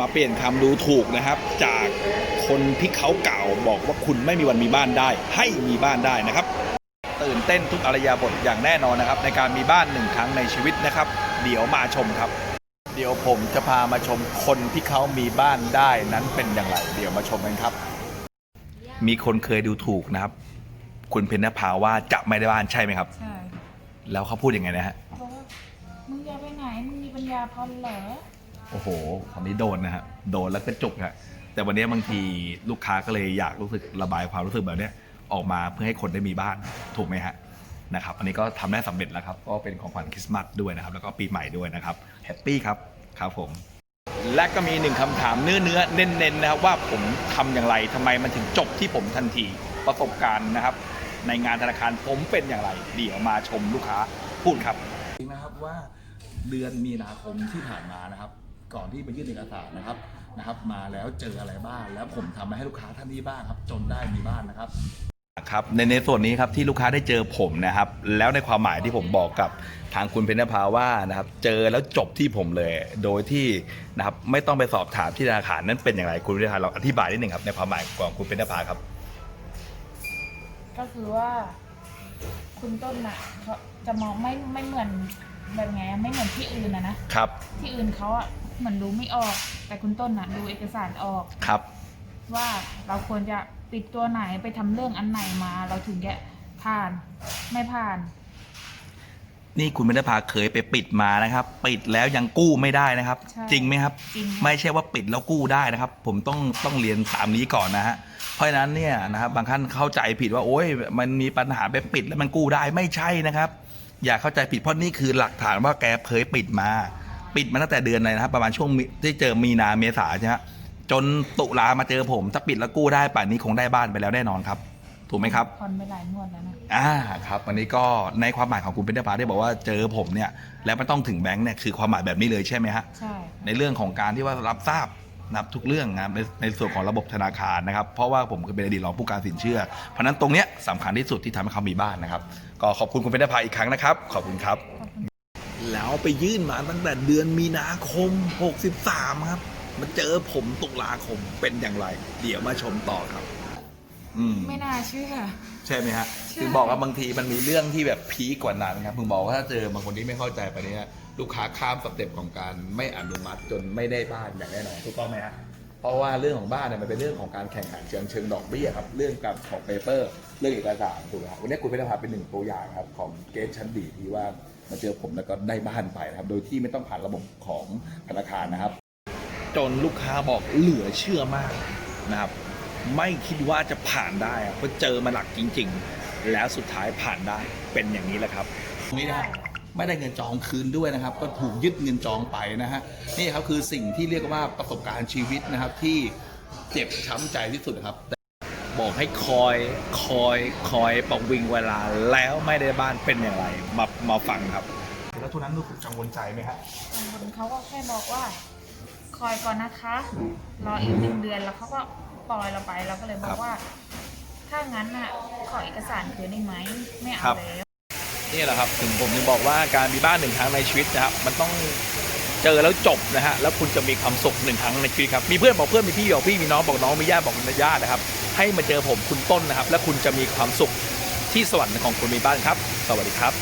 มาเปลี่ยนคำดูถูกนะครับ จากคนที่เขาเก่าบอกว่าคุณไม่มีวันมีบ้านได้ ให้มีบ้านได้นะครับ ตื่นเต้นทุกอารยาบทอย่างแน่นอนนะครับ ในการมีบ้านหนึ่งครั้งในชีวิตนะครับ เดี๋ยวมาชมครับ เดี๋ยวผมจะพามาชมคนที่เขามีบ้านได้นั้นเป็นอย่างไร เดี๋ยวมาชมกันครับ มีคนเคยดูถูกนะครับ คุณเพญนภาว่าจะไม่ได้บ้านใช่ไหมครับ ใช่แล้วเขาพูดยังไงนะฮะ บอกว่ามึงจะไปไหน มึงมีปัญญาพอเหรอ โอ้โหคำนี้โดนนะฮะโดนแล้วก็จุกฮะแต่วันนี้บางทีลูกค้าก็เลยอยากรู้สึกระบายความรู้สึกแบบเนี้ยออกมาเพื่อให้คนได้มีบ้านถูกไหมฮะนะครับอันนี้ก็ทำได้สำเร็จแล้วครับ ก็เป็นของขวัญคริสต์มาสด้วยนะครับ แล้วก็ปีใหม่ด้วยนะครับแฮปปี้ครับครับผม และก็มีหนึ่งคำถามเนื้อเนื้อเน้นๆนะครับว่าผมทำอย่างไรทำไมมันถึงจบที่ผมทันทีประสบการณ์นะครับ ในงานธนาคารผมเป็นอย่างไร เดี๋ยวมาชมลูกค้าพูดครับนะครับว่าเดือนมีนาคมที่ผ่านมานะครับ ก่อนที่ไปยื่นเอกสารนะครับนะครับ มาแล้วเจออะไรบ้าง แล้วผมทำมาให้ลูกค้าท่านนี้บ้างครับ จนได้มีบ้านนะครับ ครับในในส่วนนี้ครับที่ลูกค้าได้เจอผมนะครับ แล้วในความหมายที่ผมบอกกับทางคุณเพญนภาว่านะครับ เจอแล้วจบที่ผมเลย โดยที่นะครับไม่ต้องไปสอบถามที่ธนาคารนั้นเป็นอย่างไรคุณเพญนภาเราอธิบายนิดหนึ่งครับในความหมายของคุณเพญนภาครับ ก็คือว่า คุณต้นน่ะเขาจะมองไม่ไม่เหมือน แบบไงไม่เหมือนที่อื่นนะนะครับ ที่อื่นเขาอะเหมือนดูไม่ออก แต่คุณต้นน่ะดูเอกสารออก ครับ ว่าเราควรจะปิดตัวไหนไปทำเรื่องอันไหนมา เราถึงจะผ่านไม่ผ่าน นี่คุณเพญนภาเคยไปปิดมานะครับ ปิดแล้วยังกู้ไม่ได้นะครับ ใช่จริงไหมครับ จริงค่ะ ไม่ใช่ว่าปิดแล้วกู้ได้นะครับ ผมต้องต้องเรียนตามนี้ก่อนนะฮะเพราะฉะนั้นเนี่ยนะครับบางท่านเข้าใจผิดว่าโอ้ยมันมีปัญหาไปปิดแล้วมันกู้ได้ไม่ใช่นะครับ อย่าเข้าใจผิดเพราะนี่คือหลักฐานว่าแกเคยปิดมา ปิดมาตั้งแต่เดือนอะไรนะครับ ประมาณช่วงมิที่เจอมีนาเมษาใช่ไหมฮะจนตุลามาเจอผมถ้าปิดแล้วกู้ได้ป่านนี้คงได้บ้านไปแล้วแน่นอนครับ ถูกไหมครับ ผ่อนไปหลายงวดแล้วนะ อ่าครับวันนี้ก็ในความหมายของคุณเป็นเดพาที่บอกว่าเจอผมเนี่ยแล้วไม่ต้องถึงแบงค์เนี่ยคือความหมายแบบนี้เลยใช่ไหมฮะใช่ ในเรื่องของการที่ว่ารับทราบ นับทุกเรื่องนะครับในในส่วนของระบบธนาคารนะครับ เพราะว่าผมเคยเป็นอดีตรองผู้การสินเชื่อ เพราะฉะนั้นตรงเนี้ยสำคัญที่สุดที่ทำให้เขามีบ้านนะครับ ก็ขอบคุณคุณเป็นไดพาอีกครั้งนะครับ ขอบคุณครับ แล้วไปยื่นมาตั้งแต่เดือนมีนาคม 63 ครับ มาเจอผมตุลาคมเป็นอย่างไร เดี๋ยวมาชมต่อครับ อืม ไม่น่าเชื่อ ใช่ไหมฮะใช่ ถึงบอกว่าบางทีมันมีเรื่องที่แบบพีคกว่านั้นครับผมบอกว่าถ้าเจอบางคนที่ไม่เข้าใจไปเนี่ยลูกค้าข้ามสเต็ปของการไม่อนุมัติจนไม่ได้บ้านอย่างแน่นอนถูกต้องไหมฮะเพราะว่าเรื่องของบ้านเนี่ยมันเป็นเรื่องของการแข่งขันเชิงเชิงดอกเบี้ยครับเรื่องการของเปเปอร์ เรื่องเอกสารถูกไหมครับวันนี้คุณพิธภาเป็นหนึ่งตัวอย่างครับของเกสชั้นดีที่ว่ามาเจอผมแล้วก็ได้บ้านไปนะครับ โดยที่ไม่ต้องผ่านระบบของธนาคารนะครับ จนลูกค้าบอกเหลือเชื่อมากนะครับ ไม่คิดว่าจะผ่านได้อะเพราะเจอมาหลักจริง ๆ แล้วสุดท้ายผ่านได้เป็นอย่างนี้แหละครับตรงนี้นะฮะไม่ได้เงินจองคืนด้วยนะครับ ก็ถูกยึดเงินจองไปนะฮะนี่ครับคือสิ่งที่เรียกว่าประสบการณ์ชีวิตนะครับ ที่เจ็บช้ำใจที่สุดนะครับบอกให้คอยคอยคอยประวิงเวลาแล้วไม่ได้บ้านเป็นอย่างไร มามาฟังครับ แล้วทุกนั้นรู้สึกกังวลใจไหมครับบางคนเขาก็แค่บอกว่า คอยก่อนนะคะ รออีกหนึ่งเดือนแล้วเขาก็ ปล่อยเราไปเราก็เลยบอครักบ ว่า ถ้างั้นน่ะขอเอกสารคืนได้ไหมไม่ครัเอาบแล้ว นี่แหละครับถึงผมถึงบอกว่าการมีบ้านหนึ่งครั้งในชีวิตนะครับมันต้องเจอแล้วจบนะฮะแล้วคุณจะมีความสุขหนึ่งครั้งในชีวิตครับมีเพื่อนบอกเพื่อนมีพี่บอกพี่มีน้องบอกน้องมีญาติบอกญาตินะครับให้มาเจอผมคุณต้นนะครับ และคุณจะมีความสุขที่สวรรค์ของคุณมีบ้านครับ สวัสดีครับ